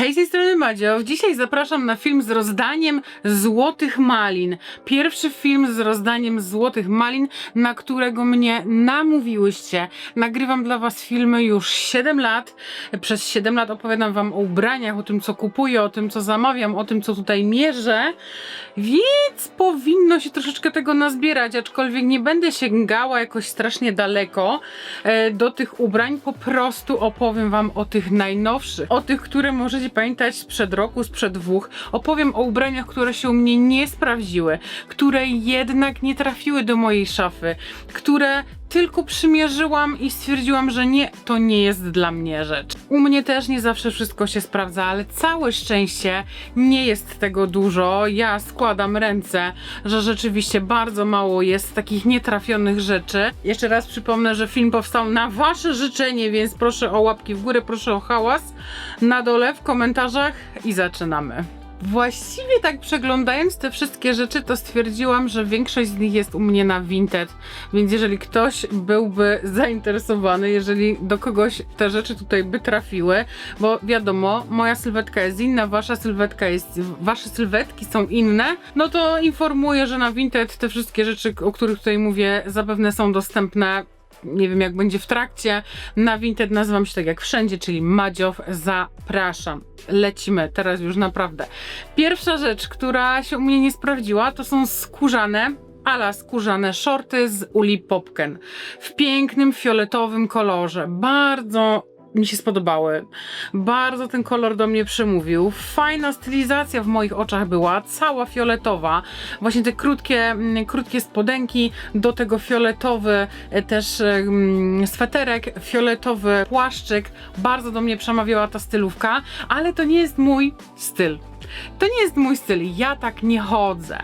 Hej, z tej strony Madzio. Dzisiaj zapraszam na film z rozdaniem Złotych Malin. Pierwszy film z rozdaniem Złotych Malin, na którego mnie namówiłyście. Nagrywam dla Was filmy już 7 lat. Przez 7 lat opowiadam Wam o ubraniach, o tym, co kupuję, o tym, co zamawiam, o tym, co tutaj mierzę. Więc powinno się troszeczkę tego nazbierać, aczkolwiek nie będę sięgała jakoś strasznie daleko e, do tych ubrań. Po prostu opowiem Wam o tych najnowszych, o tych, które możecie pamiętać sprzed roku, sprzed dwóch. Opowiem o ubraniach, które się u mnie nie sprawdziły, które jednak nie trafiły do mojej szafy, które tylko przymierzyłam i stwierdziłam, że nie, to nie jest dla mnie rzecz. U mnie też nie zawsze wszystko się sprawdza, ale całe szczęście nie jest tego dużo. Ja składam ręce, że rzeczywiście bardzo mało jest takich nietrafionych rzeczy. Jeszcze raz przypomnę, że film powstał na Wasze życzenie, więc proszę o łapki w górę, proszę o hałas na dole w komentarzach i zaczynamy. Właściwie tak przeglądając te wszystkie rzeczy, to stwierdziłam, że większość z nich jest u mnie na Vinted, więc jeżeli ktoś byłby zainteresowany, jeżeli do kogoś te rzeczy tutaj by trafiły, bo wiadomo, moja sylwetka jest inna, wasza sylwetka jest, wasze sylwetki są inne, no to informuję, że na Vinted te wszystkie rzeczy, o których tutaj mówię, zapewne są dostępne nie wiem jak będzie w trakcie. Na Vinted nazywam się tak jak wszędzie, czyli Madziow. Zapraszam. Lecimy teraz już naprawdę. Pierwsza rzecz, która się u mnie nie sprawdziła, to są skórzane ala skórzane shorty z Uli Popken w pięknym fioletowym kolorze. Bardzo mi się spodobały. Bardzo ten kolor do mnie przemówił. Fajna stylizacja w moich oczach była, cała fioletowa. Właśnie te krótkie, mm, krótkie spodenki, do tego fioletowy e, też mm, sweterek, fioletowy płaszczyk. Bardzo do mnie przemawiała ta stylówka, ale to nie jest mój styl. To nie jest mój styl. Ja tak nie chodzę.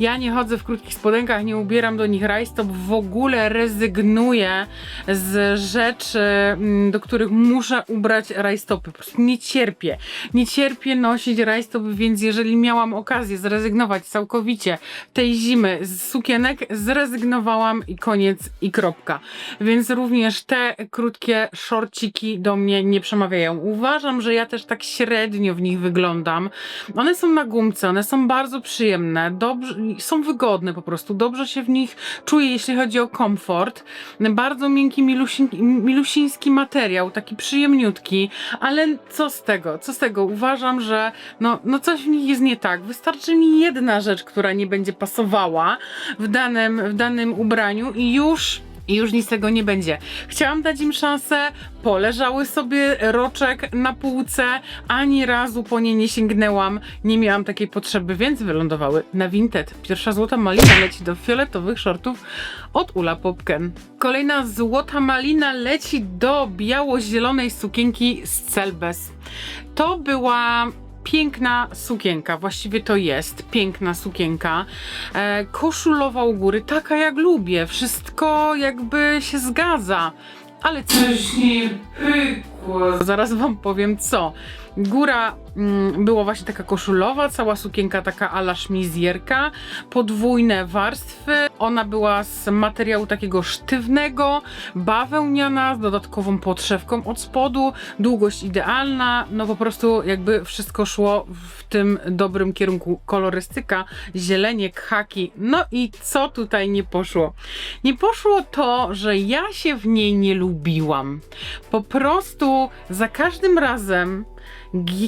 Ja nie chodzę w krótkich spodenkach, nie ubieram do nich rajstop. W ogóle rezygnuję z rzeczy, mm, do których muszę ubrać rajstopy. Po prostu nie cierpię. Nie cierpię nosić rajstop, więc jeżeli miałam okazję zrezygnować całkowicie tej zimy z sukienek, zrezygnowałam i koniec i kropka. Więc również te krótkie szorciki do mnie nie przemawiają. Uważam, że ja też tak średnio w nich wyglądam. One są na gumce, one są bardzo przyjemne, dobrze, są wygodne po prostu, dobrze się w nich czuję, jeśli chodzi o komfort. Bardzo miękki, milusiński, milusiński materiał, taki przyjemniutki, ale co z tego, co z tego? Uważam, że no, no coś w nich jest nie tak. Wystarczy mi jedna rzecz, która nie będzie pasowała w danym, w danym ubraniu i już i już nic z tego nie będzie. Chciałam dać im szansę, poleżały sobie roczek na półce, ani razu po nie nie sięgnęłam, nie miałam takiej potrzeby, więc wylądowały na Vinted. Pierwsza złota malina leci do fioletowych shortów od Ula Popken. Kolejna złota malina leci do biało-zielonej sukienki z Celbes. To była piękna sukienka, właściwie to jest piękna sukienka, e, koszulowa u góry, taka jak lubię, wszystko jakby się zgadza, ale coś nie pykło. Zaraz wam powiem co. Góra mm, była właśnie taka koszulowa, cała sukienka taka ala szmizjerka, podwójne warstwy. Ona była z materiału takiego sztywnego, bawełniana, z dodatkową podszewką od spodu, długość idealna, no po prostu jakby wszystko szło w tym dobrym kierunku. Kolorystyka, zielenie, khaki, no i co tutaj nie poszło? Nie poszło to, że ja się w niej nie lubiłam. Po prostu za każdym razem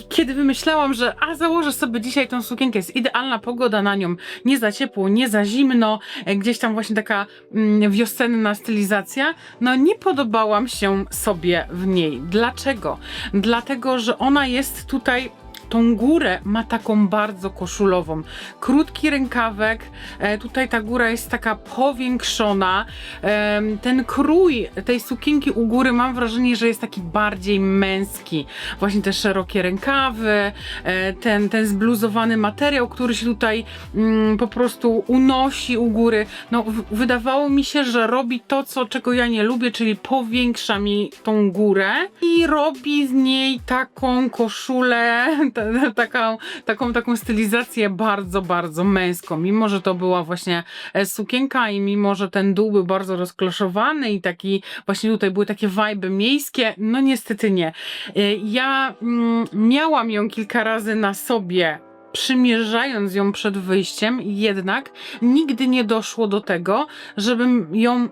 kiedy wymyślałam, że a założę sobie dzisiaj tą sukienkę, jest idealna pogoda na nią, nie za ciepło, nie za zimno, e, gdzieś tam właśnie taka mm, wiosenna stylizacja, no nie podobałam się sobie w niej. Dlaczego? Dlatego, że ona jest tutaj tą górę ma taką bardzo koszulową. Krótki rękawek, e, tutaj ta góra jest taka powiększona. Ten krój tej sukienki u góry mam wrażenie, że jest taki bardziej męski. Właśnie te szerokie rękawy, e, ten, ten zbluzowany materiał, który się tutaj mm, po prostu unosi u góry. No, wydawało mi się, że robi to, co, czego ja nie lubię, czyli powiększa mi tą górę i robi z niej taką koszulę, taką, taką, taką stylizację bardzo, bardzo męską. Mimo, że to była właśnie e, sukienka i mimo, że ten dół był bardzo rozkloszowany i taki, właśnie tutaj były takie wajby miejskie, no niestety nie. E, Ja mm, miałam ją kilka razy na sobie przymierzając ją przed wyjściem, jednak nigdy nie doszło do tego, żebym ją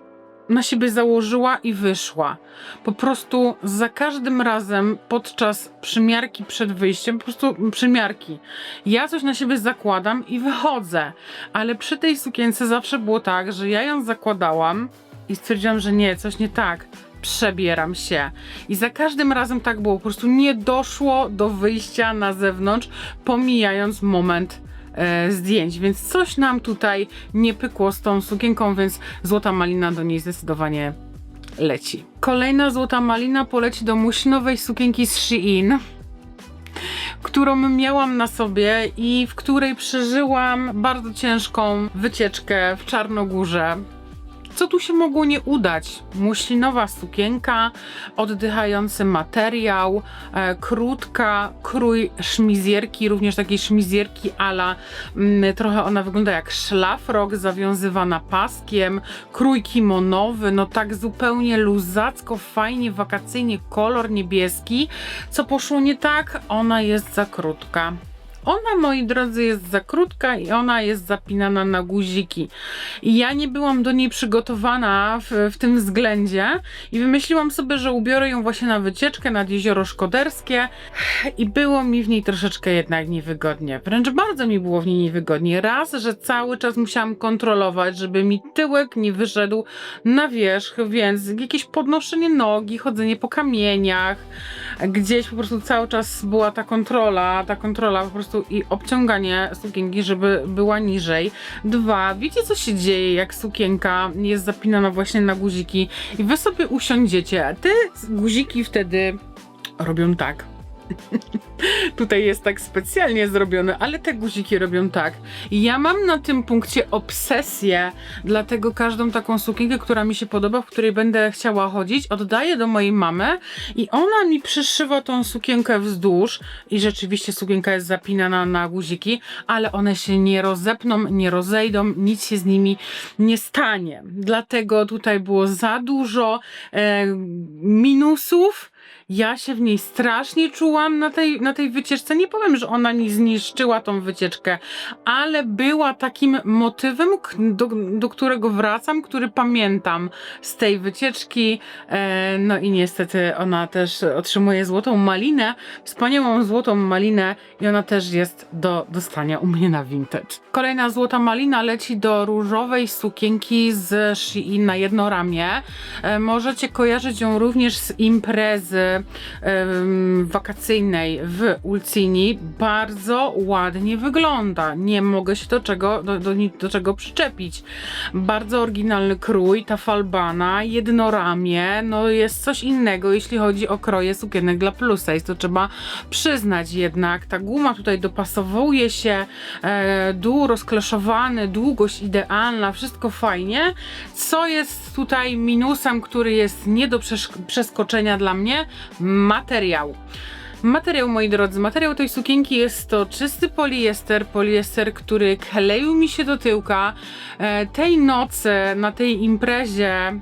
na siebie założyła i wyszła. Po prostu za każdym razem podczas przymiarki przed wyjściem, po prostu przymiarki, ja coś na siebie zakładam i wychodzę. Ale przy tej sukience zawsze było tak, że ja ją zakładałam i stwierdziłam, że nie, coś nie tak. Przebieram się. I za każdym razem tak było. Po prostu nie doszło do wyjścia na zewnątrz, pomijając moment e, zdjęć, więc coś nam tutaj nie pykło z tą sukienką, więc złota malina do niej zdecydowanie leci. Kolejna złota malina poleci do muślinowej sukienki z Shein którą miałam na sobie i w której przeżyłam bardzo ciężką wycieczkę w Czarnogórze. Co tu się mogło nie udać? Muślinowa sukienka, oddychający materiał, e, krótka, krój szmizierki, również takiej szmizierki ala, mm, trochę ona wygląda jak szlafrok, zawiązywana paskiem, krój kimonowy, no tak zupełnie luzacko, fajnie, wakacyjnie, kolor niebieski. Co poszło nie tak? Ona jest za krótka. Ona, moi drodzy, jest za krótka i ona jest zapinana na guziki. I ja nie byłam do niej przygotowana w, w tym względzie i wymyśliłam sobie, że ubiorę ją właśnie na wycieczkę nad jezioro Szkoderskie i było mi w niej troszeczkę jednak niewygodnie. Wręcz bardzo mi było w niej niewygodnie. Raz, że cały czas musiałam kontrolować, żeby mi tyłek nie wyszedł na wierzch, więc jakieś podnoszenie nogi, chodzenie po kamieniach, gdzieś po prostu cały czas była ta kontrola, ta kontrola po prostu i obciąganie sukienki, żeby była niżej. Dwa, wiecie co się dzieje, jak sukienka jest zapinana właśnie na guziki i wy sobie usiądziecie, a te guziki wtedy robią tak. Tutaj jest tak specjalnie zrobione, ale te guziki robią tak. Ja mam na tym punkcie obsesję, dlatego każdą taką sukienkę, która mi się podoba, w której będę chciała chodzić, oddaję do mojej mamy i ona mi przyszywa tą sukienkę wzdłuż i rzeczywiście sukienka jest zapinana na guziki, ale one się nie rozepną, nie rozejdą, nic się z nimi nie stanie. Dlatego tutaj było za dużo e, minusów, ja się w niej strasznie czułam na tej, na tej wycieczce. Nie powiem, że ona mi zniszczyła tą wycieczkę, ale była takim motywem, do, do którego wracam, który pamiętam z tej wycieczki. E, no i niestety ona też otrzymuje złotą malinę, wspaniałą złotą malinę i ona też jest do dostania u mnie na vintage. Kolejna złota malina leci do różowej sukienki z Shein na jedno ramię. E, możecie kojarzyć ją również z imprezy wakacyjnej w Ulcini. Bardzo ładnie wygląda. Nie mogę się do czego, do, do, do czego przyczepić. Bardzo oryginalny krój, ta falbana, jednoramię, no jest coś innego, jeśli chodzi o kroje sukienek dla plus size, to trzeba przyznać jednak. Ta guma tutaj dopasowuje się, e, dół rozkleszowany, długość idealna, wszystko fajnie. Co jest tutaj minusem, który jest nie do przeskoczenia dla mnie? Materiał. Materiał, moi drodzy, materiał tej sukienki jest to czysty poliester, poliester, który kleił mi się do tyłka. E, tej nocy na tej imprezie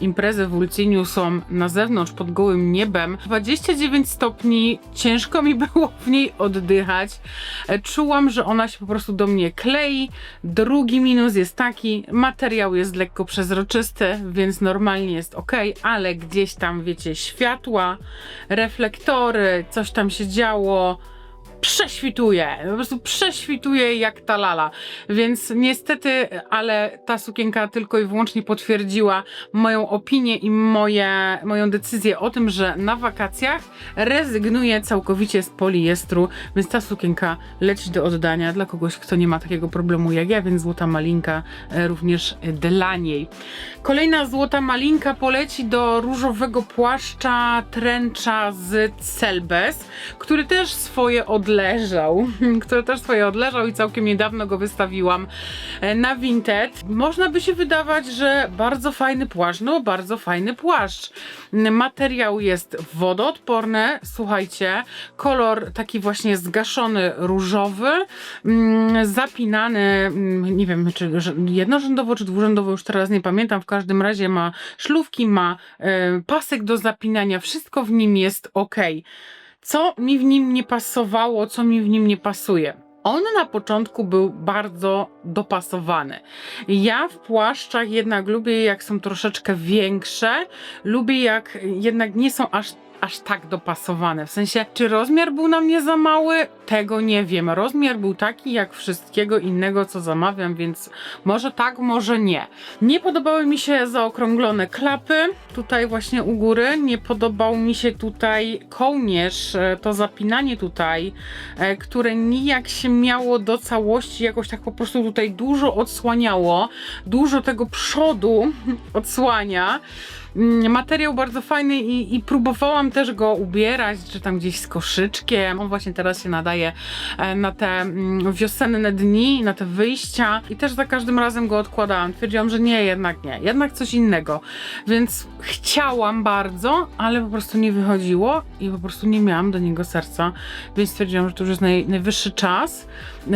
Imprezy w Ulciniu są na zewnątrz pod gołym niebem. 29 stopni, ciężko mi było w niej oddychać. E, Czułam, że ona się po prostu do mnie klei. Drugi minus jest taki, materiał jest lekko przezroczysty, więc normalnie jest ok, ale gdzieś tam, wiecie, światła, reflektory, coś tam się działo prześwituje, po prostu prześwituje jak ta lala. Więc niestety, ale ta sukienka tylko i wyłącznie potwierdziła moją opinię i moje, moją decyzję o tym, że na wakacjach rezygnuję całkowicie z poliestru, więc ta sukienka leci do oddania dla kogoś, kto nie ma takiego problemu jak ja, więc złota malinka e, również dla niej. Kolejna złota malinka poleci do różowego płaszcza tręcza z Celbes, który też swoje oddanie odleżał, który też swoje odleżał i całkiem niedawno go wystawiłam e, na Vinted. Można by się wydawać, że bardzo fajny płaszcz, no bardzo fajny płaszcz. Materiał jest wodoodporny, słuchajcie, kolor taki właśnie zgaszony różowy, mm, zapinany, mm, nie wiem czy jednorzędowo czy dwurzędowo, już teraz nie pamiętam, w każdym razie ma szlówki, ma e, pasek do zapinania, wszystko w nim jest ok. Co mi w nim nie pasowało, co mi w nim nie pasuje? On na początku był bardzo dopasowany. Ja w płaszczach jednak lubię, jak są troszeczkę większe, lubię, jak jednak nie są aż aż tak dopasowane. W sensie, czy rozmiar był na mnie za mały? Tego nie wiem. Rozmiar był taki jak wszystkiego innego, co zamawiam, więc może tak, może nie. Nie podobały mi się zaokrąglone klapy, tutaj właśnie u góry. Nie podobał mi się tutaj kołnierz, e, to zapinanie tutaj, e, które nijak się miało do całości, jakoś tak po prostu tutaj dużo odsłaniało. Dużo tego przodu odsłania. Mm, Materiał bardzo fajny i, i próbowałam też go ubierać, czy tam gdzieś z koszyczkiem. On właśnie teraz się nadaje e, na te mm, wiosenne dni, na te wyjścia i też za każdym razem go odkładałam. Twierdziłam, że nie, jednak nie, jednak coś innego. Więc chciałam bardzo, ale po prostu nie wychodziło i po prostu nie miałam do niego serca, więc stwierdziłam, że to już jest naj, najwyższy czas,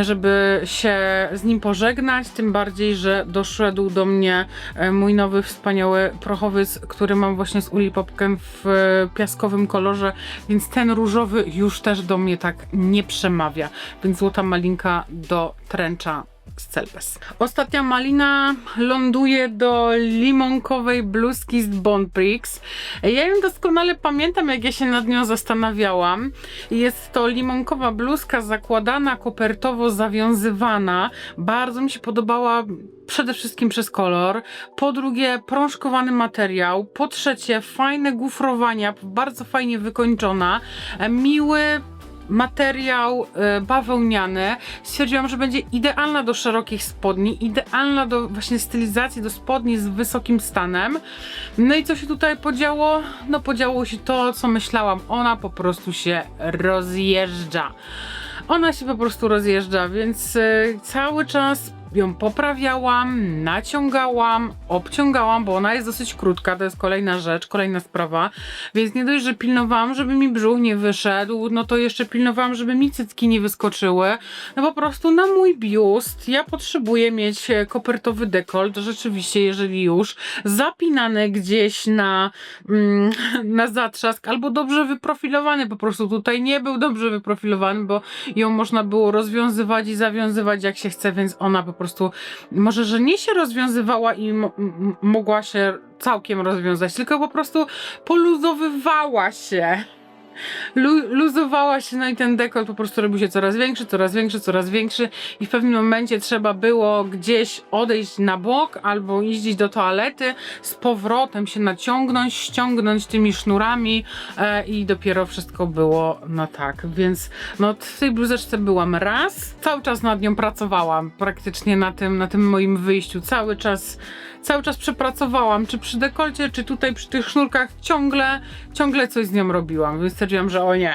żeby się z nim pożegnać, tym bardziej, że doszedł do mnie e, mój nowy, wspaniały prochowiec, który mam właśnie z Uli Popken w e, piaskowym kolorze, więc ten różowy już też do mnie tak nie przemawia, więc złota malinka do tręcza Celpes. Ostatnia malina ląduje do limonkowej bluzki z Bonprix. Ja ją doskonale pamiętam, jak ja się nad nią zastanawiałam. Jest to limonkowa bluzka zakładana, kopertowo zawiązywana. Bardzo mi się podobała przede wszystkim przez kolor. Po drugie, prążkowany materiał. Po trzecie, fajne gufrowania, bardzo fajnie wykończona. Miły, materiał e, bawełniany. Stwierdziłam, że będzie idealna do szerokich spodni, idealna do właśnie stylizacji do spodni z wysokim stanem. No i co się tutaj podziało? No podziało się to, co myślałam. Ona po prostu się rozjeżdża. Ona się po prostu rozjeżdża, więc e, cały czas ją poprawiałam, naciągałam, obciągałam, bo ona jest dosyć krótka, to jest kolejna rzecz, kolejna sprawa, więc nie dość, że pilnowałam, żeby mi brzuch nie wyszedł, no to jeszcze pilnowałam, żeby mi cycki nie wyskoczyły, no po prostu na mój biust ja potrzebuję mieć e, kopertowy dekolt, rzeczywiście, jeżeli już, zapinany gdzieś na, mm, na zatrzask, albo dobrze wyprofilowany, po prostu tutaj nie był dobrze wyprofilowany, bo ją można było rozwiązywać i zawiązywać jak się chce, więc ona po prostu może, że nie się rozwiązywała i mogła się całkiem rozwiązać, tylko po prostu poluzowywała się. Lu- luzowała się, no i ten dekolt po prostu robił się coraz większy, coraz większy, coraz większy i w pewnym momencie trzeba było gdzieś odejść na bok albo iść do toalety, z powrotem się naciągnąć, ściągnąć tymi sznurami e, i dopiero wszystko było no tak, więc no w tej bluzeczce byłam raz, cały czas nad nią pracowałam, praktycznie na tym, na tym moim wyjściu, cały czas cały czas przepracowałam, czy przy dekolcie, czy tutaj przy tych sznurkach, ciągle, ciągle coś z nią robiłam, więc stwierdziłam, że o nie,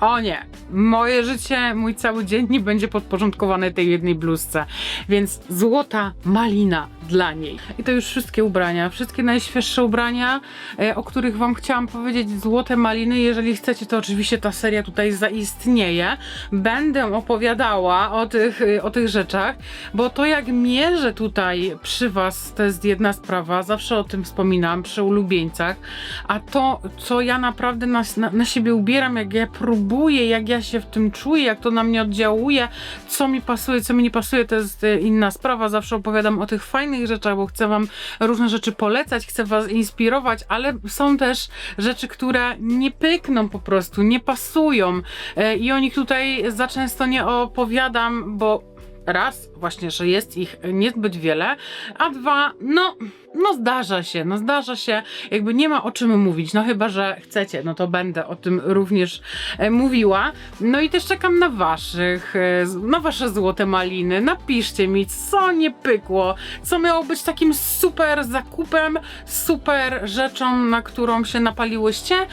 o nie, moje życie, mój cały dzień nie będzie podporządkowany tej jednej bluzce, więc złota malina dla niej. I to już wszystkie ubrania, wszystkie najświeższe ubrania, e, o których wam chciałam powiedzieć, złote maliny. Jeżeli chcecie, to oczywiście ta seria tutaj zaistnieje. Będę opowiadała o tych, e, o tych rzeczach, bo to jak mierzę tutaj przy was, to jest jedna sprawa, zawsze o tym wspominam, przy ulubieńcach, a to, co ja naprawdę na, na, na siebie ubieram, jak ja próbuję, jak ja się w tym czuję, jak to na mnie oddziałuje, co mi pasuje, co mi nie pasuje, to jest e, inna sprawa. Zawsze opowiadam o tych fajnych rzeczach, bo chcę wam różne rzeczy polecać, chcę was inspirować, ale są też rzeczy, które nie pykną po prostu, nie pasują. E, i o nich tutaj za często nie opowiadam, bo raz właśnie, że jest ich niezbyt wiele, a dwa, no no zdarza się, no zdarza się, jakby nie ma o czym mówić, no chyba, że chcecie, no to będę o tym również e, mówiła. No i też czekam na waszych, e, na wasze złote maliny. Napiszcie mi, co nie pykło, co miało być takim super zakupem, super rzeczą, na którą się napaliłyście,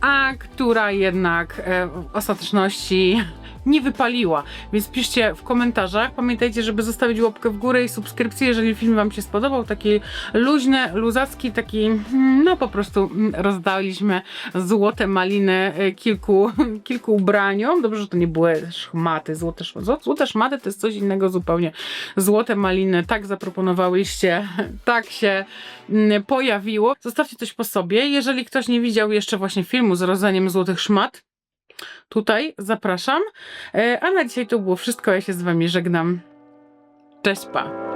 a która jednak e, w ostateczności nie wypaliła. Więc piszcie w komentarzach. Pamiętajcie, żeby zostawić łapkę w górę i subskrypcję, jeżeli film Wam się spodobał. Taki luźny, luzacki, taki, mm, no po prostu mm, rozdaliśmy złote maliny e, kilku, kilku ubraniom. Dobrze, że to nie były szmaty, złote, złote szmaty to jest coś innego zupełnie. Złote maliny, tak zaproponowałyście, tak się mm, pojawiło. Zostawcie coś po sobie. Jeżeli ktoś nie widział jeszcze właśnie filmu z rodzeniem złotych szmat, tutaj zapraszam. E, A na dzisiaj to było wszystko. Ja się z Wami żegnam. Cześć, pa.